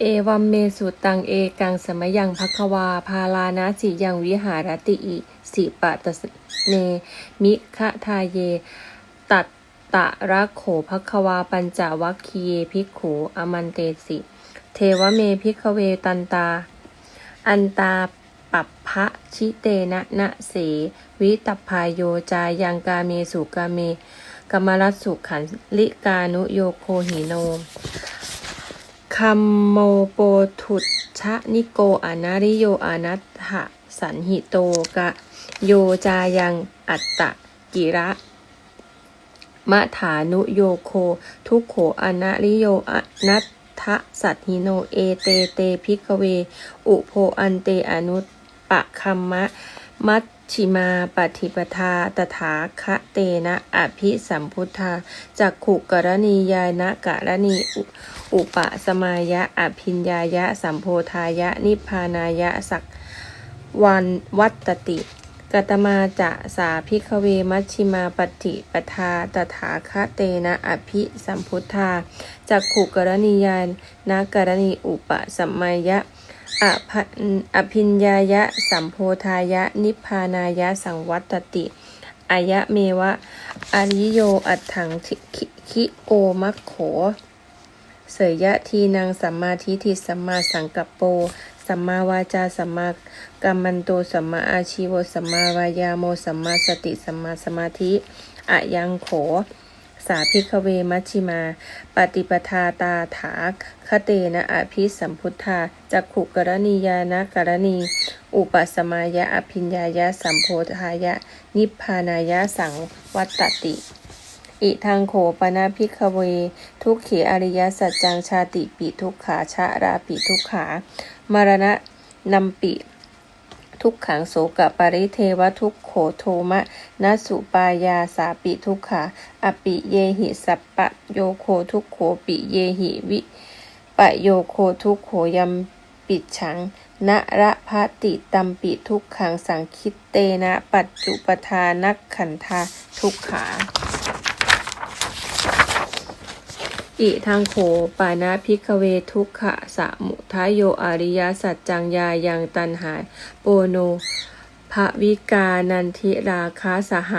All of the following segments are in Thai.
เอวัมเมสุตังเอกังสมยังภควา พาลานาสิยังวิหารติอิสิปะตะเน มิคะทาเย ตัตตะระโขภควาปัญจวัคคีเยภิกขูอมันเตสิ เทวเมภิกเวตันตา อันตาปัปพะชิเตนะนะเส วิตพพายโยจายังกาเมสุกาเมกมรัสสุขันลิกานุโยโคหิโน คัมโมโปทุชะนิโกอนาริโยอนัตถะสันหิโตกะ โยจายังอัตตะกิระมะถานุโยโค ทุกโขอนาริโยอนัตถะสัตหิโนเอเตเตพิกเว อุโพอันเตอนุปะคัมมะ มัชชิมาปฏิปทาตถาคะเตนะอภิสัมพุทธาจักขุกรณียายนะกรณี อุปสมายะ อภิญญายะ สัมโพธายะ นิพพานายะ สักวันวัตติกตมาจะสาพิกเวมัชชิมาปฏิปทาตถาคะเตนะอภิสัมพุทธาจักขุกรณียานนะกรณีอุปสมายะอภะอภิญญายะ สัมโพธายะ นิพพานายะ สังวัตติอายะเมวะอริโยอัตถังคิโอมัคโข เสยยะทีนางสัมมาทิฏฐิสัมมาสังกัปโป สัมมาวาจาสัมมากัมมันโตสัมมาอาชีวสัมมาวายาโมสัมมาสติสัมมาสมาธิอะยังโข สาพิกเวมัชชิมา ปฏิปทาตาถาคเตนะอภิสัมพุทธาจักขุกรณียานะกรณี อุปสมายะอภิญญายะสัมโพธายะ นิพพานายะสังวัตติ อิทังโขปนาพิกเว ทุกขีอริยสัจจังชาติปิทุกขาชาราปิทุกขามรณะนัมปิทุกขังโสกปริเทวทุกโขโทมะนสุปายาสาปิทุกขาอปิเยหิสัปปะโยโคทุกโขปิเยหิวิปะโยโคทุกโขยมปิดฉังนระพะติตัมปิทุกขังสังคิตเตนะ ปัจจุปทานักขันธาทุกขา อิทังโขปานาพิกเวทุกขะสะมุทโยอริยสัจจังยายังตันหาโปโนภวิกานันทิราคาสห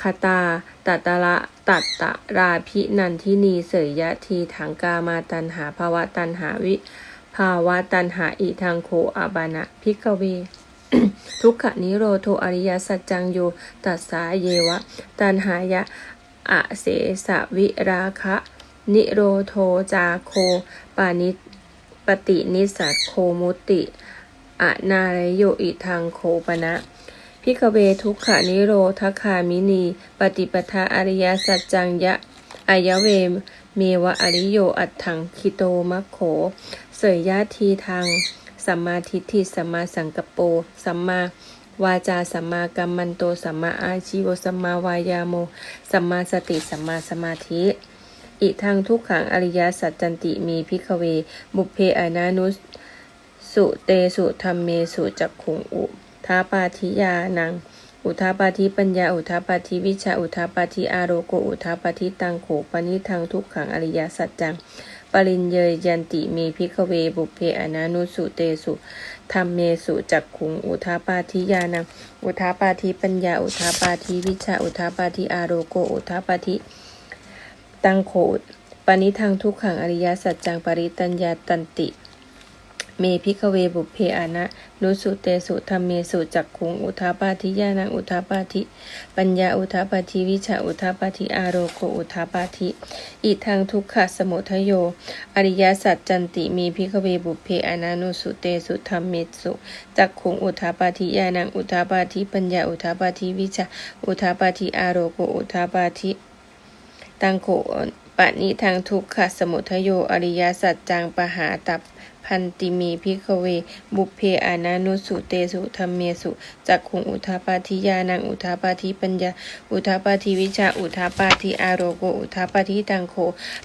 คตาตัตระตัตตะราพินันทินีเสยยะทีถังกามาตันหาภาวะตันหาวิภาวะตันหาอิทังโขอาบานะพิกเวทุกขนิโรโทอริยสัจจังโยตัสสาเยวะ ตันหายะ อเสสวิราคะ นิโรโทจาโคปานิปตินิสัตโคมุติอะนารโยอิทังโคปนะพิกเวทุกขานิโรธคามินี ปฏิปทาอริยสัจจังยะอายเวเมวะอริโยอัตถังคิโตมัคโข เสยยะทีทางสัมมาทิฏฐิสัมมาสังกปโปสัมมาวาจาสัมมากัมมันโตสัมมาอาชีวสัมมาวายาโมสัมมาสติสัมมาสมาธิ อิทังทุกขังอริยสัจจันติมีพิกเว บุพเพอนานุสสุเตสุธรรมเมสุจักขุงอุทาปาธิยานัง อุทาปาธิปัญญา อุทาปาธิวิชา อุทาปาธิอารโก อุทาปาธิตังโขปนิทังทุกขังอริยสัจจัง ปริญเยยันติมีพิกเว บุพเพอนานุสุเตสุธรรมเมสุจักขุง อุทาปาธิยานัง อุทาปาธิปัญญา อุทาปาธิวิชา อุทาปาธิอารโก อุทาปาธิ ตังโขปณิทังทุกขังอริยสัจจังปริตัญญาตันติ เมพิกเวบุพเพอานะนุสุเตสุธรรมเมสุจักขุงอุทาปาทิยานังอุทาปาทิ ปัญญาอุทาปาทิวิชาอุทาปาทิอารโกอุทาปาทิ อิทังทุกขะสมุทโย อริยสัจจันติมีพิกเวบุพเพอานะนุสุเตสุธรรมเมสุจักขุงอุทาปาทิยานังอุทาปาทิ ปัญญาอุทาปาทิวิชาอุทาปาทิอารโกอุทาปาทิ ตังโขปะนิทางทุกขสมุทโยอริยสัจจังปหาตับพันติมีพิกเว บุเพอานานุสุเตสุธรรมเมสุจักขุงอุทาปาทิยานังอุทาปาทิปัญญา อุทาปาทิวิชาอุทาปาทิอารโกอุทาปาทิตังโข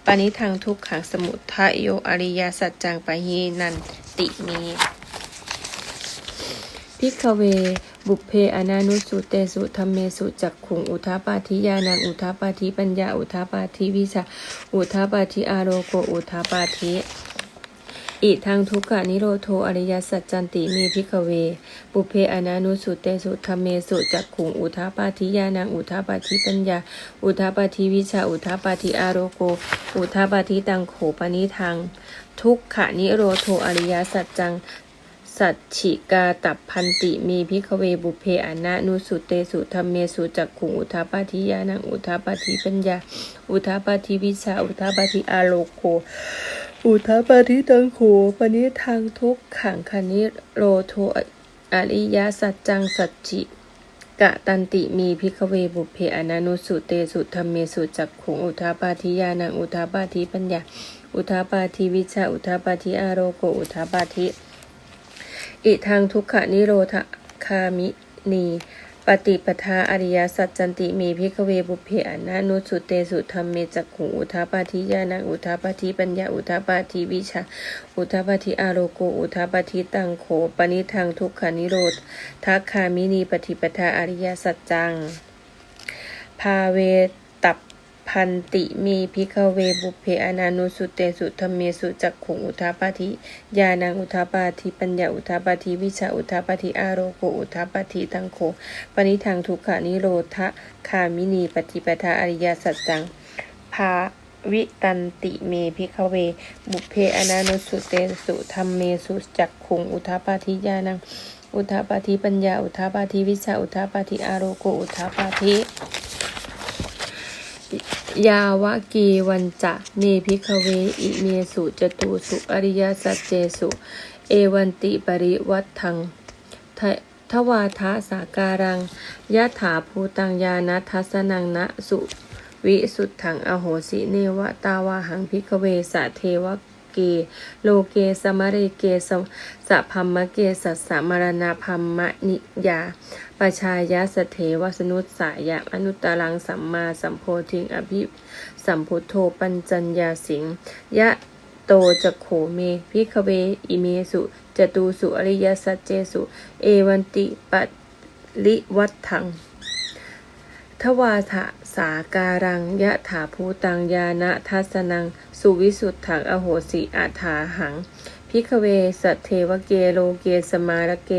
ปานิทางทุกขังสมุทโยอริยสัจจังปะหีนันติมีพิกเว บุพเพอนานุสุเตสุธรรมเมสุจักขุงอุทาปาทิยานังอุทาปาทิปัญญาอุทาปาทิวิชาอุทาปาทิอารโกอุทาปาทิอิทางทุกขานิโรโทอริยสัจจันติเมพิกเว ปุเพอนานุสุเตสุธรรมเมสุจักขุงอุทาปาทิยานังอุทาปาทิปัญญา อุทาปาทิวิชาอุทาปาทิอาโรโก อุทาปาทิตังโขปนิทังทุกขานิโรโทอริยสัจจัง สัจฉิกาตับพันติมีพิกเวบุเพอนานุสุเตสุธรรมเมสุจักขุงอุทาปาทิยานังอุทาปาทิปัญญา อุทาปาทิวิชาอุทาปาทิอาโลโกอุทาปาทิตังโขปนิทังทุกขังคณิโรโทอริยสัจจังสัจฉิกะตันติมีพิกเวบุเพอนานุสุเตสุธรรมเมสุจักขุงอุทาปาทิยานังอุทาปาทิปัญญา อุทาปาทิวิชาอุทาปาทิอาโรโกอุทาปาทิ อิทางทุกขนิโรธคามินีปฏิปทาอริยสัจจันติมีพิกเวบุเพอนานุสุเตสุธรรมเมจักขุงอุทาปาทิยานังอุทาปาทิปัญญาอุทาปาทิวิชา อุทาปาทิอารโกอุทาปาทิตังโขปนิทางทุกขานิโรธทักคามินีปฏิปทาอริยสัจจัง ภาเว พันติมีพิกเวบุเพอนานุสุเตสุธรรมเมสุจักขุงอุทาปาทิยานังอุทาปาทิปัญญาอุทาปาทิวิชาอุทาปาทิอารโกอุทาปาทิตังโขปณิทังทุกขานิโรธคามินีปฏิปทาอริยสัจจังภาวิตันติเมพิกเว บุเพอนานุสุเตสุธรรมเมสุจักขุงอุทาปาทิยานังอุทาปาทิปัญญาอุทาปาทิวิชาอุทาปาทิอารโกอุทาปาทิ ยาวะกีวันจะเมพิกเวอิเมสุจตุสุอริยสัจเจสุ เอวันติปริวัตถังททวาทะสาการังยะถาภูตังยานัทัสนังนะสุวิสุทธังอโหสิเนวตาวาหังพิกเวสะเทวะ เก โลเกสมะเรเกสสะพัมมะเกสัสสะมรณะพัมมะนิยาปชายะสเทวสนุสสายะอนุตตรังสัมมาสัมโพธิงอภิสัมพุทโธปัญจัญญาสิงยะโตจะโขเมพิกเวอิเมสุจตูสุอริยสัจเจสุ เอวันติปัลิวัตถัง ทวาทะสาการังยะถาภูตังยานะทัสนัง สุวิสุทธังอโหสิอาถาหัง พิกเวสัทเทวเกโลเกสมารเก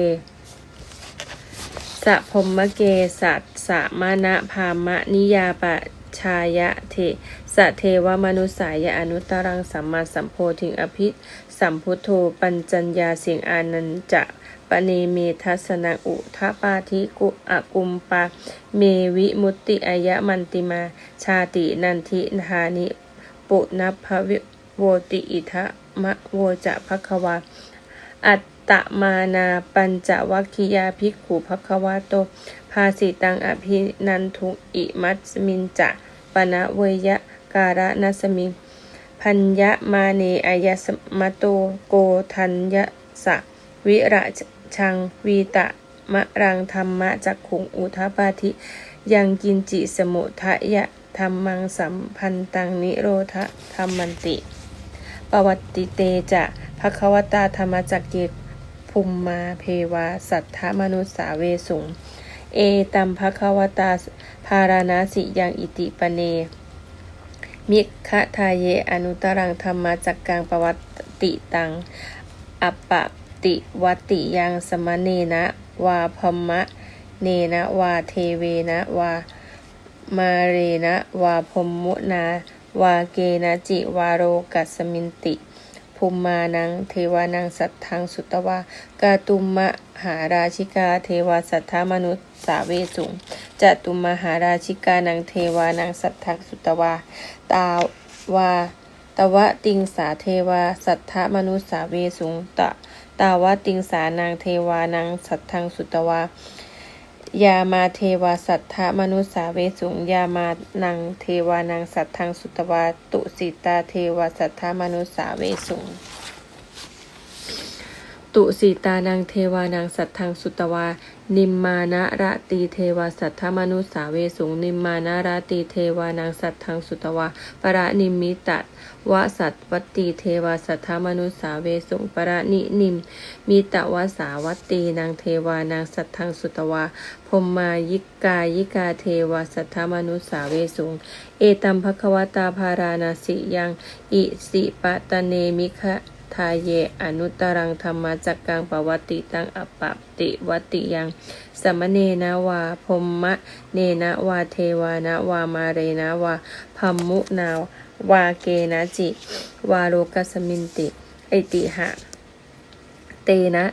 สะพมมะเกสัตสะมานะพามะนิยาปะชายะเทสะเทวมนุสายะอนุตตรังสัมมาสัมโพธิงอภิสัมพุทโธปัญจัญญาเสียงอานันจะ ปะเนเมทัสนาอุทปาทิกุอกุมปาเมวิมุตติอายะมันติมา ชาตินันทิธานิ ปุณพวิโวติอิทะมะโวจะภควา อัตตมานาปัญจวัคคียาภิกขุภควาโต ภาสิตังอภินันทุอิมัสมินจะปนะเวยะการะนัสมิงพัญญมาเนอายสมะโตโกทัญญสะวิระ ชังวีตะมะรังธรรมะจักขุงอุทปาทิยังกินจิสมุทะยะธรรมังสัมพันตังนิโรธธรรมันติ ปวัตติเตจะภควตาธรรมจักเกภูมิมาเพวา สัทธมนุสสาเวสุง เอตัมภควตาภาราณาสิยังอิติปเน มิคทาเยอนุตรังธรรมจักกังปวัตติตัง อัปป ติวติยังสมณเนนะวาพมะเนนะวาเทเวนะวามาเรนะวาพมมุนาวาเกนะจิวาโรกัสมินติภูมิมานังเทวานังสัทธังสุตวากาตุมมหาราชิกา เทวาสัทธามนุษย์สาเวสุงจตุมหาราชิกานังเทวานังสัทธังสุตวา ตาวาตวะติงสาเทวาสัทธมนุษย์สาเวสุงตะ ตาวะติงสานางเทวานางสัตทังสุตวายามาเทวาสัทธมนุษสาเวสุงยามานังเทวานังสัทธังสุตวาตุสิตาเทวาสัทธมนุษสาเวสุงตุสีตานังเทวานังสัทธังสุตวา นิมมานะระตีเทวสัทธมนุสสาเวสุงนิมมานะระตีเทวานังสัตทังสุตวาประนิมิตัดวะสัตวัตตีเทวสัทธมนุสสาเวสุงประนินิมมิตะวะสาวัตตีนางเทวานางสัตทังสุตวาพรหมายิกายิกาเทวสัทธมนุสสาเวสุงเอตัมภควตาภาราณาสิยังอิสิปะตะเนมิคะ ทาเยอนุตรังธรรมจักกังปวัตติตังอปปติวัตติยังสมเนนะวาพรหมะเนนะวาเทวานะวามาเรนะวาพัมมุนาวาเกนะจิ วาโลกัสมินติไอติหะ เตนะ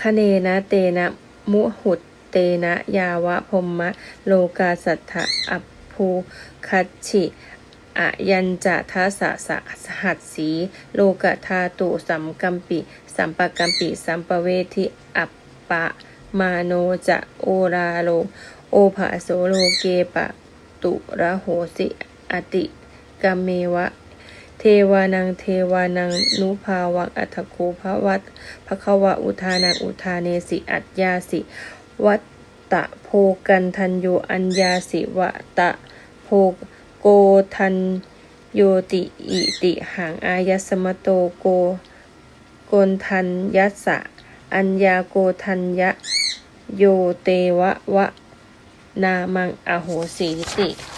คะเนนะเตนะมุหุตเตนะยาวะพรหมะ โลกาสัทธะอัปภูคัชชิ อะยัญจะทัสสะสหัสสี โลกธาตุสัมกัมปิ สัมปกัมปิ สัมปเวทิอัปปะ มาโนจะโอราโล โอภาโสโลเกปะ ตุระโหสิอติกัมเมวะ เทวานังเทวานังนุภาวังอัตถโคภวัตภควะอุทานังอุทาเนสิอัจยาสิ วัตตะโพกันทันโยอัญญาสิวะตะโพ โกทันโยติอิติหังอายสมโตโกโกนทันยัสสะอัญญาโกทันยะโยเตวะวะนามังอโหสีติ